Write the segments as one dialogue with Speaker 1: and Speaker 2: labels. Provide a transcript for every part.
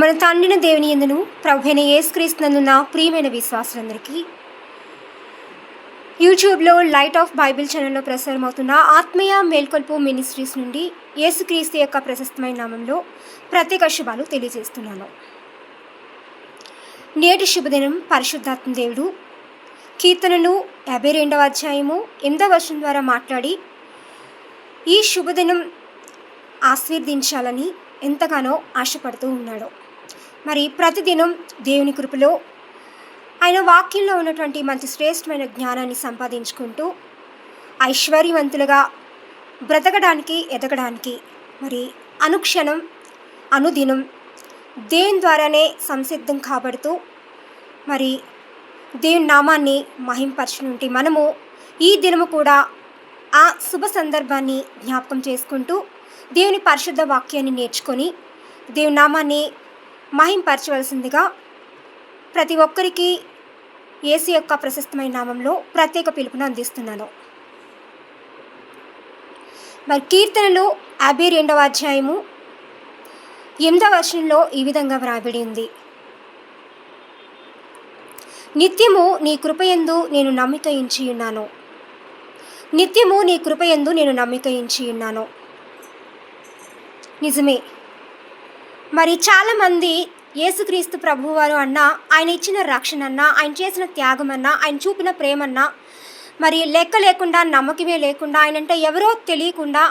Speaker 1: మన తండ్రిన దేవుని ఎందును ప్రభుైన యేసుక్రీస్తునందున ప్రియమైన విశ్వాసులందరికీ యూట్యూబ్లో లైట్ ఆఫ్ బైబిల్ ఛానల్లో ప్రసారమవుతున్న ఆత్మీయ మేల్కొల్పు మినిస్ట్రీస్ నుండి యేసుక్రీస్తు యొక్క ప్రశస్తమైన నామంలో ప్రత్యేక శుభాలు తెలియజేస్తున్నాను. నేటి శుభదినం పరిశుద్ధాత్మ దేవుడు కీర్తనలు యాభై రెండవ అధ్యాయము ఎనిమిదవ వర్షం ద్వారా మాట్లాడి ఈ శుభదినం ఆశీర్దించాలని ఎంతగానో ఆశపడుతూ ఉన్నాడు. మరి ప్రతిదినం దేవుని కృపలో ఆయన వాక్యంలో ఉన్నటువంటి మంచి శ్రేష్టమైన జ్ఞానాన్ని సంపాదించుకుంటూ ఐశ్వర్యవంతులుగా బ్రతకడానికి ఎదగడానికి మరి అనుక్షణం అనుదినం దేవుని ద్వారానే సంసిద్ధం కాబడుతూ మరి దేవుని నామాన్ని మహింపరచునుంటి మనము ఈ దినము కూడా ఆ శుభ సందర్భాన్ని జ్ఞాపకం చేసుకుంటూ దేవుని పరిశుద్ధ వాక్యాన్ని నేర్చుకొని దేవుని నామాన్ని మహింపరచవలసిందిగా ప్రతి ఒక్కరికి ఏసు యొక్క ప్రశస్తమైన నామంలో ప్రత్యేక పిలుపును అందిస్తున్నాను. మరి కీర్తనలు యాభై రెండవ అధ్యాయము ఎనిమిదవ వర్షంలో ఈ విధంగా వ్రాయబడి ఉంది. నిత్యము నీ కృపయందు నేను నమ్మిక ఇంచి ఉన్నాను. నిత్యము నీ కృపయందు నేను నమ్మిక ఇంచి ఉన్నాను. నిజమే. మరి చాలామంది యేసుక్రీస్తు ప్రభువారు అన్న ఆయన ఇచ్చిన రక్షణ అన్నా ఆయన చేసిన త్యాగం ఆయన చూపిన ప్రేమన్నా మరి లెక్క లేకుండా నమ్మకమే లేకుండా ఆయన అంటే ఎవరో తెలియకుండా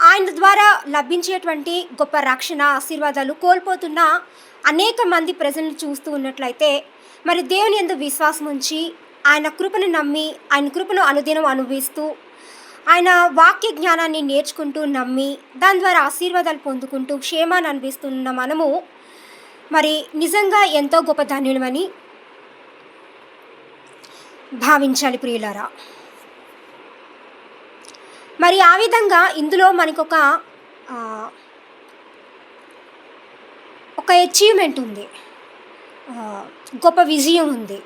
Speaker 1: ఆయన ద్వారా లభించేటువంటి గొప్ప రక్షణ ఆశీర్వాదాలు కోల్పోతున్న అనేక మంది ప్రజలను చూస్తూ ఉన్నట్లయితే మరి దేవుని ఎందు విశ్వాసం ఉంచి ఆయన కృపను నమ్మి ఆయన కృపను అనుదినం అనుభవిస్తూ ఆయన వాక్య జ్ఞానాన్ని నేర్చుకుంటూ నమ్మి దాని ద్వారా ఆశీర్వాదాలు పొందుకుంటూ క్షేమాన్ని అనిపిస్తున్న మనము మరి నిజంగా ఎంతో గొప్ప ధన్యులమని భావించాలి ప్రియులారా. మరి ఆ విధంగా ఇందులో మనకొక ఒక అచీవ్మెంట్ ఉంది. గొప్ప విజయం ఉంది.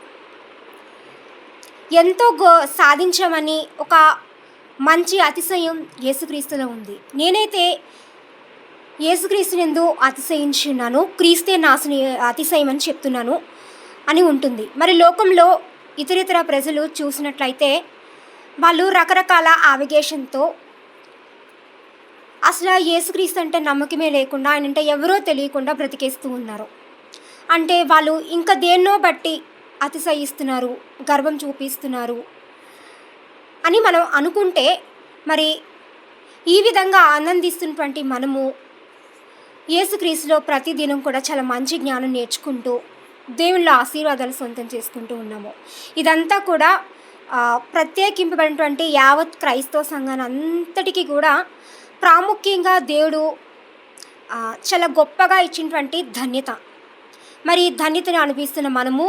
Speaker 1: ఎంతో గో సాధించామని ఒక మంచి అతిశయం యేసుక్రీస్తులో ఉంది. నేనైతే యేసుక్రీస్తునందు అతిశయించున్నాను క్రీస్తే నాశని అతిశయం అని చెప్తున్నాను అని ఉంటుంది. మరి లోకంలో ఇతరితర ప్రజలు చూసినట్లయితే వాళ్ళు రకరకాల ఆవిగేషన్తో అసలు యేసుక్రీస్తు అంటే నమ్మకమే లేకుండా ఆయన అంటే ఎవరో తెలియకుండా బ్రతికేస్తూ ఉన్నారు. అంటే వాళ్ళు ఇంకా దేన్నో బట్టి అతిశయిస్తున్నారు గర్వం చూపిస్తున్నారు. అని మనం అనుకుంటే మరి ఈ విధంగా ఆనందిస్తున్నటువంటి మనము యేసుక్రీస్తులో ప్రతిదినం కూడా చాలా మంచి జ్ఞానం నేర్చుకుంటూ దేవుళ్ళ ఆశీర్వాదాలు సొంతం చేసుకుంటూ ఉన్నాము. ఇదంతా కూడా ప్రత్యేకింపబడినటువంటి యావత్ క్రైస్తవ సంఘాన్ని అంతటికీ కూడా ప్రాముఖ్యంగా దేవుడు చాలా గొప్పగా ఇచ్చినటువంటి ధన్యత. మరి ఈ ధన్యతను అనిపిస్తున్న మనము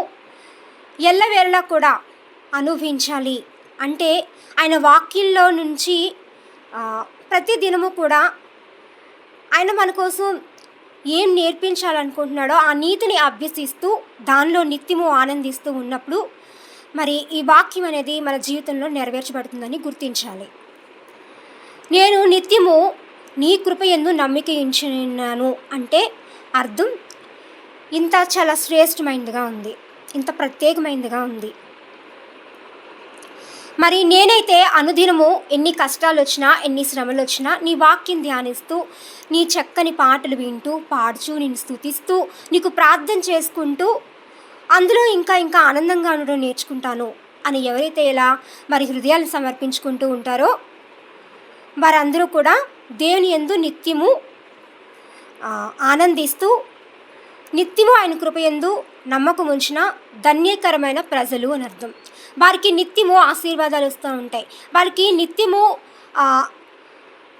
Speaker 1: ఎల్లవేళలా కూడా అనుభవించాలి. అంటే ఆయన వాక్యంలో నుంచి ప్రతి దినము కూడా ఆయన మన కోసం ఏం నేర్పించాలనుకుంటున్నాడో ఆ నీతిని అభ్యసిస్తూ దానిలో నిత్యము ఆనందిస్తూ ఉన్నప్పుడు మరి ఈ వాక్యం అనేది మన జీవితంలో నెరవేర్చబడుతుందని గుర్తించాలి. నేను నిత్యము నీ కృప ఎందు నమ్మిక ఉంచున్నాను అంటే అర్థం ఇంత చాలా శ్రేష్టమైనదిగా ఉంది. ఇంత ప్రత్యేకమైనదిగా ఉంది. మరి నేనైతే అనుదినము ఎన్ని కష్టాలు వచ్చినా ఎన్ని శ్రమలు వచ్చినా నీ వాక్యం ధ్యానిస్తూ నీ చక్కని పాటలు వింటూ పాడుచూ నేను స్థుతిస్తూ నీకు ప్రార్థన చేసుకుంటూ అందులో ఇంకా ఇంకా ఆనందంగా ఉండడం నేర్చుకుంటాను అని ఎవరైతే ఇలా మరి హృదయాలు సమర్పించుకుంటూ ఉంటారో వారందరూ కూడా దేవుని ఎందు నిత్యము ఆనందిస్తూ నిత్యము ఆయన కృపయందు నమ్మకం ఉంచిన ధన్యకరమైన ప్రజలు అని అర్థం. వారికి నిత్యము ఆశీర్వాదాలు వస్తూ ఉంటాయి. వారికి నిత్యము ఆ,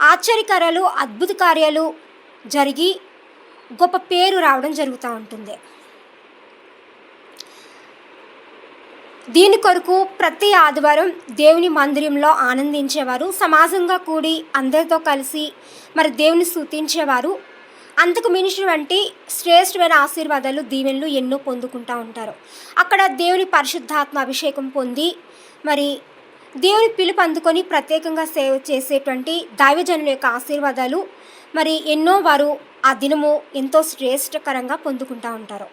Speaker 1: ఆశ్చర్యకరాలు అద్భుత కార్యాలు జరిగి గొప్ప పేరు రావడం జరుగుతూ ఉంటుంది. దీని కొరకు ప్రతి ఆదివారం దేవుని మందిరంలో ఆనందించేవారు సమాజంగా కూడి అందరితో కలిసి మరి దేవుని స్థుతించేవారు అంతకు మించినటువంటి శ్రేష్టమైన ఆశీర్వాదాలు దీవెనలు ఎన్నో పొందుకుంటూ ఉంటారు. అక్కడ దేవుని పరిశుద్ధాత్మ అభిషేకం పొంది మరి దేవుని పిలుపు అందుకొని ప్రత్యేకంగా సేవ చేసేటువంటి దైవజనుల యొక్క ఆశీర్వాదాలు మరి ఎన్నో వారు ఆ దినము ఎంతో శ్రేష్టకరంగా పొందుకుంటూ ఉంటారు.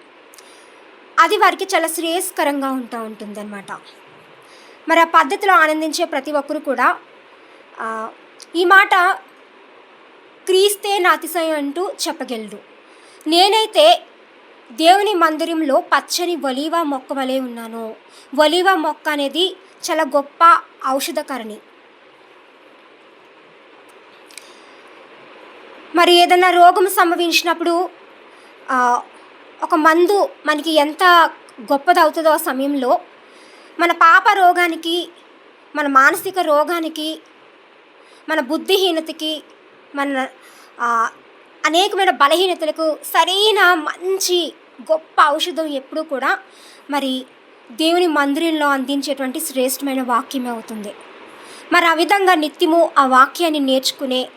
Speaker 1: అది వారికి చాలా శ్రేయస్కరంగా ఉంటూ ఉంటుందన్నమాట. మరి ఆ పద్ధతిలో ఆనందించే ప్రతి ఒక్కరు కూడా ఈ మాట క్రీస్తే నాతిశయం అంటూ చెప్పగలడు. నేనైతే దేవుని మందిరంలో పచ్చని ఒలీవా మొక్క వలె ఉన్నాను. ఒలీవా మొక్క అనేది చాలా గొప్ప ఔషధకరణి మరి ఏదైనా రోగం సంభవించినప్పుడు ఒక మందు మనకి ఎంత గొప్పది అవుతుందో ఆ సమయంలో మన పాప రోగానికి మన మానసిక రోగానికి మన బుద్ధిహీనతకి మన అనేకమైన బలహీనతలకు సరైన మంచి గొప్ప ఔషధం ఎప్పుడూ కూడా మరి దేవుని మందిరంలో అందించేటువంటి శ్రేష్టమైన వాక్యమే అవుతుంది. మరి ఆ విధంగా నిత్యము ఆ వాక్యాన్ని నేర్చుకునే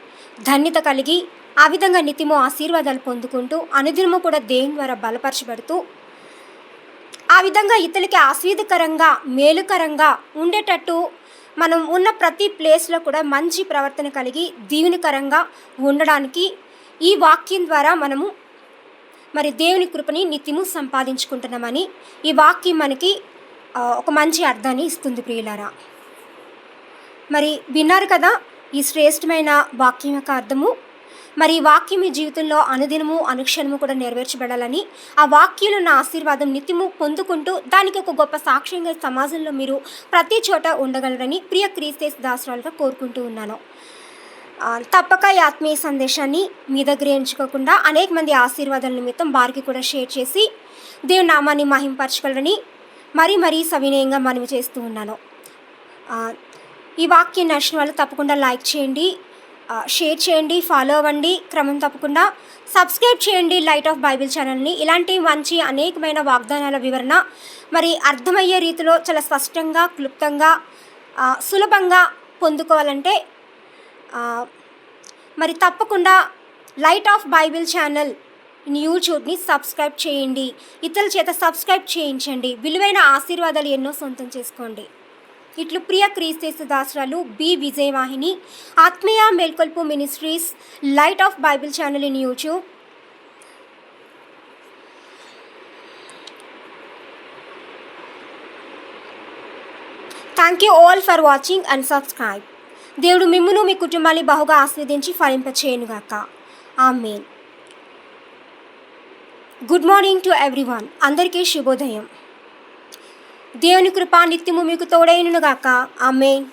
Speaker 1: ధన్యత కలిగి ఆ విధంగా నిత్యము ఆశీర్వాదాలు పొందుకుంటూ అనుదినము కూడా దేవుని ద్వారా బలపరచబడుతూ ఆ విధంగా ఇతరులకి ఆస్వాదకరంగా మేలుకరంగా ఉండేటట్టు మనం ఉన్న ప్రతి ప్లేస్లో కూడా మంచి ప్రవర్తన కలిగి దీవునికరంగా ఉండడానికి ఈ వాక్యం ద్వారా మనము మరి దేవుని కృపని నిత్యము సంపాదించుకుంటున్నామని ఈ వాక్యం మనకి ఒక మంచి అర్థాన్ని ఇస్తుంది ప్రియులారా. మరి విన్నారు కదా ఈ శ్రేష్టమైన వాక్యం యొక్క అర్థము? మరి ఈ వాక్యం మీ జీవితంలో అనుదినము అనుక్షణము కూడా నెరవేర్చబడాలని ఆ వాక్యంలో నా ఆశీర్వాదం నిత్యము పొందుకుంటూ దానికి ఒక గొప్ప సాక్ష్యంగా సమాజంలో మీరు ప్రతి చోట ఉండగలరని ప్రియ క్రీస్తేస్ దాసరాలుగా కోరుకుంటూ ఉన్నాను. తప్పక ఈ ఆత్మీయ సందేశాన్ని మీ దగ్గర ఎంచుకోకుండా అనేక మంది ఆశీర్వాదాల నిమిత్తం వారికి కూడా షేర్ చేసి దేవుని నామాన్ని మహింపరచగలరని మరీ మరీ సవినయంగా మనవి చేస్తూ ఉన్నాను. ఈ వాక్యం నచ్చిన వాళ్ళు తప్పకుండా లైక్ చేయండి. షేర్ చేయండి ఫాలో అవ్వండి. క్రమం తప్పకుండా సబ్స్క్రైబ్ చేయండి లైట్ ఆఫ్ బైబిల్ ఛానల్ని ఇలాంటి మంచి అనేకమైన వాగ్దానాల వివరణ మరి అర్థమయ్యే రీతిలో చాలా స్పష్టంగా క్లుప్తంగా సులభంగా పొందుకోవాలంటే మరి తప్పకుండా లైట్ ఆఫ్ బైబిల్ ఛానల్ యూట్యూబ్ని సబ్స్క్రైబ్ చేయండి. ఇతరుల చేత సబ్స్క్రైబ్ చేయించండి. విలువైన ఆశీర్వాదాలు ఎన్నో సొంతం చేసుకోండి. ఇట్లు ప్రియ క్రీస్తేసు దాసరాలు బి విజయవాహిని ఆత్మీయ మేల్కొల్పు ministries light of Bible channel in YouTube thank you all for watching and subscribe దేవుడు మిమ్మును మీ కుటుంబాన్ని బహుగా ఆస్వాదించి ఫలింపచేయనుగాక. Amen good morning to everyone అందరికీ శుభోదయం. దేవుని కృప నిత్యము మీకు తోడైనగాక ఆమెన్.